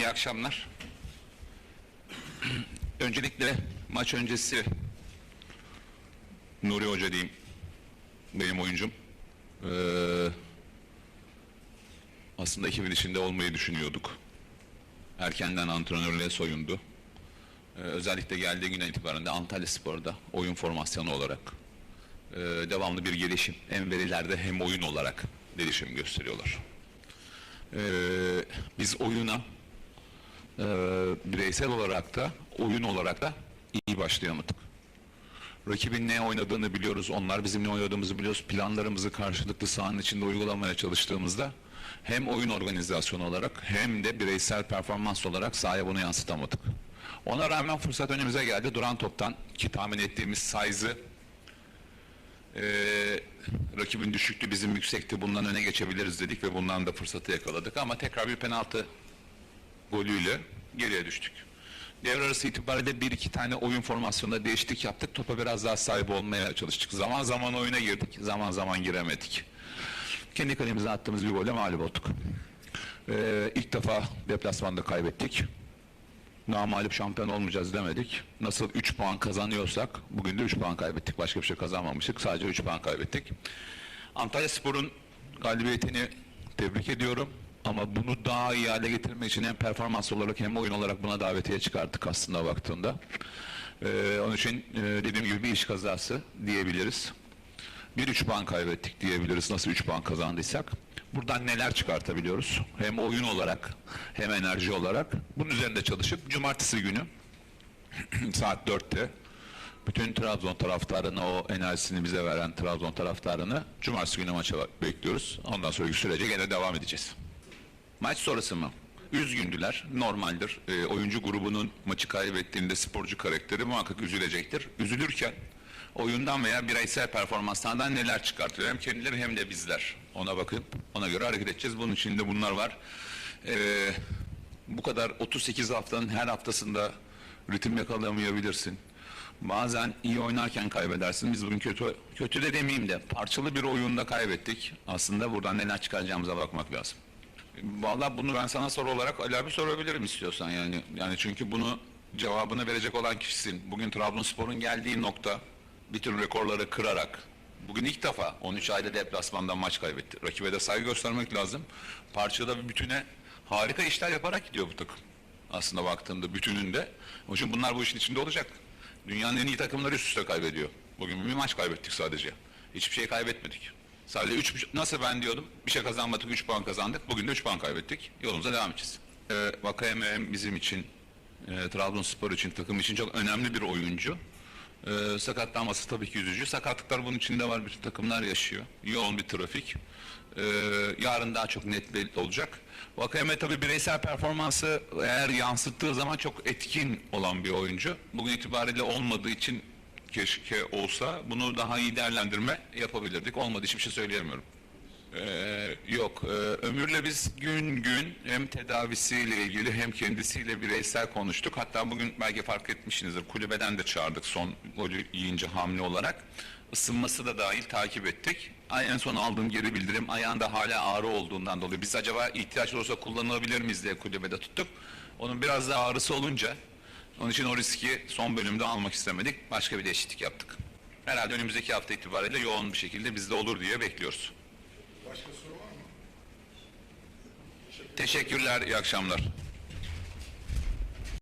İyi akşamlar. Öncelikle maç öncesi Nuri Hoca diyeyim. Benim oyuncum. Ee, aslında ekibin içinde olmayı düşünüyorduk. Erkenden antrenörlüğe soyundu. Ee, özellikle geldiği günden itibaren de Antalya Spor'da oyun formasyonu olarak e, devamlı bir gelişim hem verilerde hem oyun olarak gelişim gösteriyorlar. Ee, biz oyuna e, bireysel olarak da oyun olarak da iyi başlayamadık. Rakibin ne oynadığını biliyoruz, onlar bizim ne oynadığımızı biliyoruz. Planlarımızı karşılıklı sahanın içinde uygulamaya çalıştığımızda hem oyun organizasyonu olarak hem de bireysel performans olarak sahaya bunu yansıtamadık. Ona rağmen fırsat önümüze geldi. Duran toptan ki tahmin ettiğimiz size'ı ee, rakibin düşüktü, bizim yüksekti. Bundan öne geçebiliriz dedik ve bundan da fırsatı yakaladık. Ama tekrar bir penaltı golüyle geriye düştük. Devre arası itibariyle bir iki tane oyun formasyonunda değişiklik yaptık. Topa biraz daha sahip olmaya çalıştık. Zaman zaman oyuna girdik, zaman zaman giremedik. Kendi kalemize attığımız bir golle mağlup olduk. Ee, ilk defa deplasmanda kaybettik. Namalip şampiyon olmayacağız demedik. Nasıl 3 puan kazanıyorsak bugün de 3 puan kaybettik. Başka bir şey kazanmamıştık. Sadece 3 puan kaybettik. Antalya Spor'un galibiyetini tebrik ediyorum. Ama bunu daha iyi hale getirmek için hem performans olarak hem oyun olarak buna davetiye çıkarttık aslında baktığında. Ee, onun için e, dediğim gibi bir iş kazası diyebiliriz. Bir üç puan kaybettik diyebiliriz nasıl üç puan kazandıysak. Buradan neler çıkartabiliyoruz? Hem oyun olarak hem enerji olarak. Bunun üzerinde çalışıp cumartesi günü saat 4'te bütün Trabzon taraftarını o enerjisini bize veren Trabzon taraftarını cumartesi günü maça bekliyoruz. Ondan sonraki sürece gene devam edeceğiz. Maç sonrası mı? Üzgündüler, normaldir. E, oyuncu grubunun maçı kaybettiğinde sporcu karakteri muhakkak üzülecektir. Üzülürken oyundan veya bireysel performanslardan neler çıkartıyor? Hem kendileri hem de bizler. Ona bakın, ona göre hareket edeceğiz. Bunun içinde bunlar var. E, bu kadar 38 haftanın her haftasında ritim yakalayamayabilirsin. Bazen iyi oynarken kaybedersin. Biz bugün kötü kötü de demeyeyim de parçalı bir oyunda kaybettik. Aslında buradan neler çıkaracağımıza bakmak lazım. Vallahi bunu ben sana soru olarak Ali abi sorabilirim istiyorsan yani. Yani çünkü bunu cevabını verecek olan kişisin. Bugün Trabzonspor'un geldiği nokta bütün rekorları kırarak bugün ilk defa 13 ayda deplasmandan maç kaybetti. Rakibe de saygı göstermek lazım. Parçada bir bütüne harika işler yaparak gidiyor bu takım. Aslında baktığımda bütününde. Onun için bunlar bu işin içinde olacak. Dünyanın en iyi takımları üst üste kaybediyor. Bugün bir maç kaybettik sadece. Hiçbir şey kaybetmedik. Sadece 3 nasıl ben diyordum bir şey kazanmadık 3 puan kazandık. Bugün de 3 puan kaybettik. Yolumuza devam edeceğiz. Ee, Vakayeme bizim için e, Trabzonspor için takım için çok önemli bir oyuncu. Ee, sakatlanması tabii ki üzücü. Sakatlıklar bunun içinde var. Bütün takımlar yaşıyor. Yoğun bir trafik. Ee, yarın daha çok net belli olacak. Vakayeme tabii bireysel performansı eğer yansıttığı zaman çok etkin olan bir oyuncu. Bugün itibariyle olmadığı için keşke olsa bunu daha iyi değerlendirme yapabilirdik. Olmadı hiçbir şey söyleyemiyorum. Ee, yok. Ee, Ömür'le biz gün gün hem tedavisiyle ilgili hem kendisiyle bireysel konuştuk. Hatta bugün belki fark etmişsinizdir. Kulübeden de çağırdık son golü yiyince hamle olarak. Isınması da dahil takip ettik. En son aldığım geri bildirim ayağında hala ağrı olduğundan dolayı. Biz acaba ihtiyaç olursa kullanılabilir miyiz diye kulübede tuttuk. Onun biraz daha ağrısı olunca onun için o riski son bölümde almak istemedik. Başka bir değişiklik yaptık. Herhalde önümüzdeki hafta itibariyle yoğun bir şekilde bizde olur diye bekliyoruz. Başka soru var mı? Teşekkürler, iyi akşamlar.